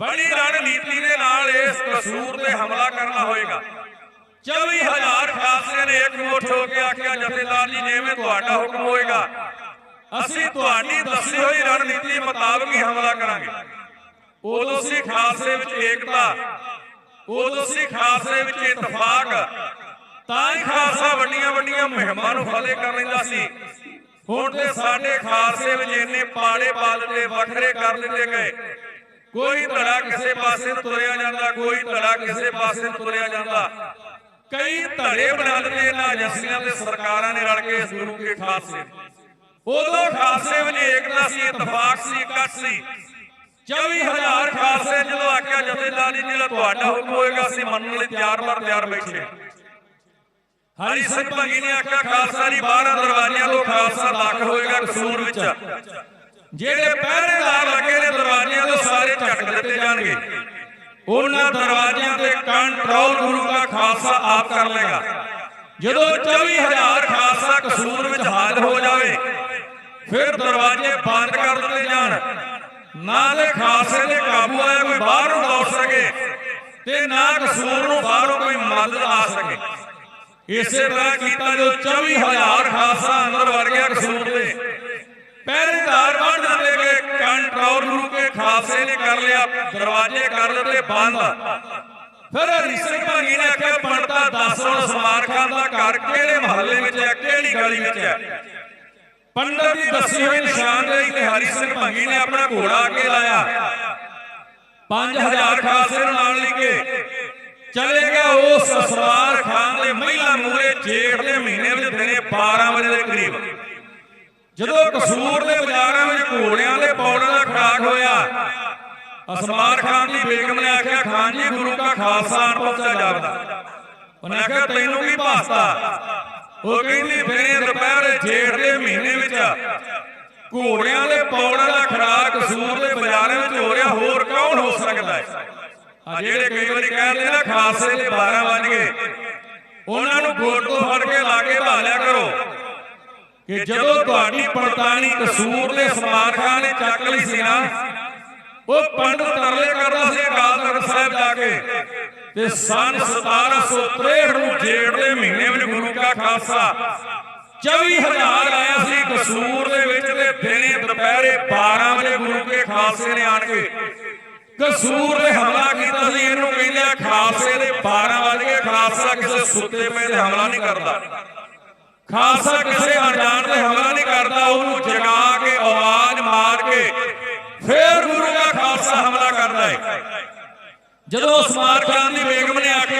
ਬੜੀ ਰਣਨੀਤੀ ਦੇ ਨਾਲ ਇਸ ਕਸੂਰ ਤੇ ਹਮਲਾ ਕਰਨਾ ਹੋਏਗਾ। 24000 ਖਾਲਸੇ ਨੇ ਇਕਮੁੱਠ ਹੋ ਕੇ ਆਖਿਆ, ਜਥੇਦਾਰ ਜੀ, ਜਿਵੇਂ ਤੁਹਾਡਾ ਹੁਕਮ ਹੋਏਗਾ। ਅਸੀਂ ਤੁਹਾਡੀ ਦੱਸੀ ਹੋਈ ਰਣਨੀਤੀ ਮੁਤਾਬਕ ਹੀ ਹਮਲਾ ਕਰਾਂਗੇ। ਉਦੋਂ ਸੀ ਖਾਲਸੇ ਵਿੱਚ ਏਕਤਾ, ਉਦੋਂ ਸੀ ਖਾਲਸੇ ਵਿੱਚ ਇਤਫਾਕ। ਤਾਂ ਹੀ ਖਾਲਸਾ ਵੱਡੀਆਂ ਵੱਡੀਆਂ ਮੁਹਿੰਮਾਂ ਨੂੰ ਫਤਿਹ ਕਰ ਲੈਂਦਾ ਸੀ। ਹੁਣ ਤੇ ਸਾਡੇ ਖਾਲਸੇ ਵਿੱਚ ਇੰਨੇ ਪਾੜੇ ਪਾ ਦਿੱਤੇ ਵੱਖਰੇ ਕਰ ਦਿੱਤੇ ਗਏ। ਕੋਈ ਧੜਾ ਕਿਸੇ ਪਾਸੇ ਨੂੰ ਤੁਰਿਆ ਜਾਂਦਾ ਕੋਈ ਧੜਾ ਕਿਸੇ ਪਾਸੇ ਨੂੰ ਤੁਰਿਆ ਜਾਂਦਾ। ਕਈ ਧੜੇ ਬਣਾ ਦਿੱਤੇ ਇਹਨਾਂ ਏਜੰਸੀਆਂ ਤੇ ਸਰਕਾਰਾਂ ਨੇ ਰਲ ਕੇ ਇਸ ਗੁਰੂ ਕੇ ਖਾਲਸੇ ਉਦੋਂ ਖਾਲਸੇ ਵਿੱਚ ਏਕਤਾ ਸੀ ਇਤਫਾਕ ਸੀ ਇਕੱਠ ਸੀ। 24000 ਖਾਲਸੇ ਜਦੋਂ ਆਖਿਆ ਜਥੇਦਾਰ ਜਿਹੜਾ ਤੁਹਾਡਾ ਹੁਕਮ ਹੋਏਗਾ ਅਸੀਂ ਮੰਨਣ ਲਈ ਤਿਆਰ ਬਰ ਤਿਆਰ ਬੈਠੇ। ਹਰੀ ਸਿੰਘ ਭੰਗੀ ਨੇ ਆਖਿਆ ਖਾਲਸਾ ਜੀ 12 ਦਰਵਾਜ਼ਿਆਂ ਤੋਂ ਖਾਲਸਾ ਦਾਖਲ ਹੋਏਗਾ ਕਸੂਰ ਵਿੱਚ। ਜਿਹੜੇ ਪਹਿਰੇਦਾਰ ਲੱਗੇ ਨੇ ਦਰਵਾਜ਼ਿਆਂ ਤੋਂ ਸਾਰੇ ਝਟਕ ਦਿੱਤੇ ਜਾਣਗੇ। ਉਹਨਾਂ ਦਰਵਾਜ਼ਿਆਂ ਤੇ ਕੰਟਰੋਲ ਗੁਰੂ ਦਾ ਖਾਲਸਾ ਆਪ ਕਰ ਲੇਗਾ ਜਦੋਂ 24000 ਖਾਲਸਾ ਕਸੂਰ ਵਿੱਚ ਹਾਜ਼ਰ ਹੋ ਜਾਵੇ ਫਿਰ ਦਰਵਾਜ਼ੇ ਬੰਦ ਕਰ ਦਿੱਤੇ ਜਾਣ। ਨਾ ਤੇ ਖਾਲਸੇ ਦੇ ਕਾਬੂ ਆਇਆ ਕੋਈ ਬਾਹਰ ਨੂੰ ਦੌੜ ਸਕੇ ਤੇ ਨਾ ਕਸੂਰ ਨੂੰ ਬਾਹਰੋਂ ਕੋਈ ਮਦਦ ਆ ਸਕੇ। ਇਸੇ ਤਰ੍ਹਾਂ ਕੀਤਾ ਜੋ 24000 ਖਾਲਸਾ ਅੰਦਰ ਵੜ ਗਿਆ ਕਸੂਰ ਦੇ ਪਹਿਰੇਦਾਰ ਬੰਦ ਦਿੱਤੇ ਗਏ ਕੰਟਰੋਲ ਗੁਰੂ ਕੇ ਖਾਲਸੇ ਨੇ ਕਰ ਲਿਆ, ਦਰਵਾਜ਼ੇ ਕਰ ਦਿੱਤੇ ਬੰਦ। ਫਿਰ ਹਰੀ ਭਾਗੀ ਨੇ ਆਖਿਆ ਪੰਡਤਾ ਦੱਸ ਹੁਣ ਸਮਾਰ ਖਾਨ ਦਾ ਘਰ ਕਿਹੜੇ ਮਹੱਲੇ ਵਿੱਚ ਹੈ, ਕਿਹੜੀ ਗਲੀ ਵਿੱਚ ਹੈ? ਪੰਡਤ ਦੀ ਦੱਸੀ ਹੋਈ ਨਿਸ਼ਾਨਦੇਹੀ ਤੇ ਹਰੀ ਸਿੰਘ ਭਾਗੀ ਨੇ ਆਪਣਾ ਘੋੜਾ ਅੱਗੇ ਲਾਇਆ। 5000 ਖਾਲਸੇ ਨੂੰ ਨਾਲ ਲੈ ਕੇ ਚਲੇ ਗਿਆ ਉਸ ਅਸਵਾਰ ਖਾਨ ਦੇ ਮਹਿਲਾ ਮੂਰੇ ਜੇਠ ਦੇ ਮਹੀਨੇ ਵਿੱਚ ਦਿਨੇ 12 ਵਜੇ ਦੇ ਕਰੀਬ। ਜਦੋਂ ਕਸੂਰ ਦੇ ਬਾਜ਼ਾਰਾਂ ਵਿੱਚ ਘੋੜਿਆਂ ਦੇ ਪੌੜਾਂ ਦਾ ਖੜਾਕ ਹੋਇਆ ਅਸਮਾਰ ਖਾਨ ਦੀ ਬੇਗਮ ਨੇ ਆਖਿਆ, ਖਾਨ ਜੀ, ਗੁਰੂ ਦਾ ਖਾਲਸਾ ਆਣ ਪਹੁੰਚਿਆ ਜਾਪਦਾ। ਉਹਨੇ ਆਖਿਆ, ਤੈਨੂੰ ਕੀ ਭਾਸਤਾ? ਉਹ ਕਹਿੰਦੀ ਦਿਨੇ ਦੁਪਹਿਰ ਜੇਠ ਦੇ ਮਹੀਨੇ ਵਿੱਚ ਘੋੜਿਆਂ ਦੇ ਪੌੜਾਂ ਦਾ ਖੜਾਕ ਕਸੂਰ ਦੇ ਬਾਜ਼ਾਰਾਂ ਵਿੱਚ ਹੋ ਰਿਹਾ, ਹੋਰ ਕੌਣ ਹੋ ਸਕਦਾ ਹੈ? ਆ ਜਿਹੜੇ ਕਈ ਵਾਰੀ ਕਹਿੰਦੇ ਨਾ ਖਾਲਸੇ ਦੇ 12 ਵਜ ਗਏ। ਉਹਨਾਂ ਨੂੰ ਗੋਟ ਤੋਂ ਫੜ ਕੇ ਲਾ ਕੇ ਭਾਲਿਆ ਕਰੋ। ਕਿ ਜਦੋਂ ਤੁਹਾਡੀ ਪੜਤਾਣੀ ਕਸੂਰ ਦੇ ਸਮਾਰ ਖਾਨ ਨੇ ਚੱਕ ਲਈ ਸੀ ਨਾ ਉਹ ਪੰਡਤ ਤਰਲੇ ਕਰਦਾ ਸੀ ਅਕਾਲ ਤਖਤ ਸਾਹਿਬ ਜਾ ਕੇ। ਤੇ ਸਨ 1763 ਨੂੰ ਜੇੜ ਦੇ ਮਹੀਨੇ ਵਿੱਚ ਗੁਰੂ ਕਾ ਖਾਲਸਾ। 24000 ਆਇਆ ਸੀ ਕਸੂਰ ਦੇ ਵਿੱਚ ਤੇ ਦਿਨੇ ਦੁਪਹਿਰੇ 12 ਵਜੇ ਗੁਰੂ ਕੇ ਖਾਲਸੇ ਨੇ ਆਣ ਕੇ ਕਸੂਰ ਨੇ ਹਮਲਾ ਸੁੱਤੇ ਪਏ ਤੇ ਹਮਲਾ ਨਹੀਂ ਕਰਦਾ। ਖਾਲਸਾ ਕਿਸੇ ਅਣਜਾਣ ਤੇ ਹਮਲਾ ਨਹੀਂ ਕਰਦਾ ਉਹਨੂੰ ਜਗਾ ਕੇ ਆਵਾਜ਼ ਮਾਰ ਕੇ ਫੇਰ ਗੁਰੂ ਦਾ ਖਾਲਸਾ ਹਮਲਾ ਕਰਦਾ ਹੈ। ਜਦੋਂ ਉਸਮਾਨ ਖਾਨ ਦੀ ਬੇਗਮ ਨੇ ਆ ਕੇ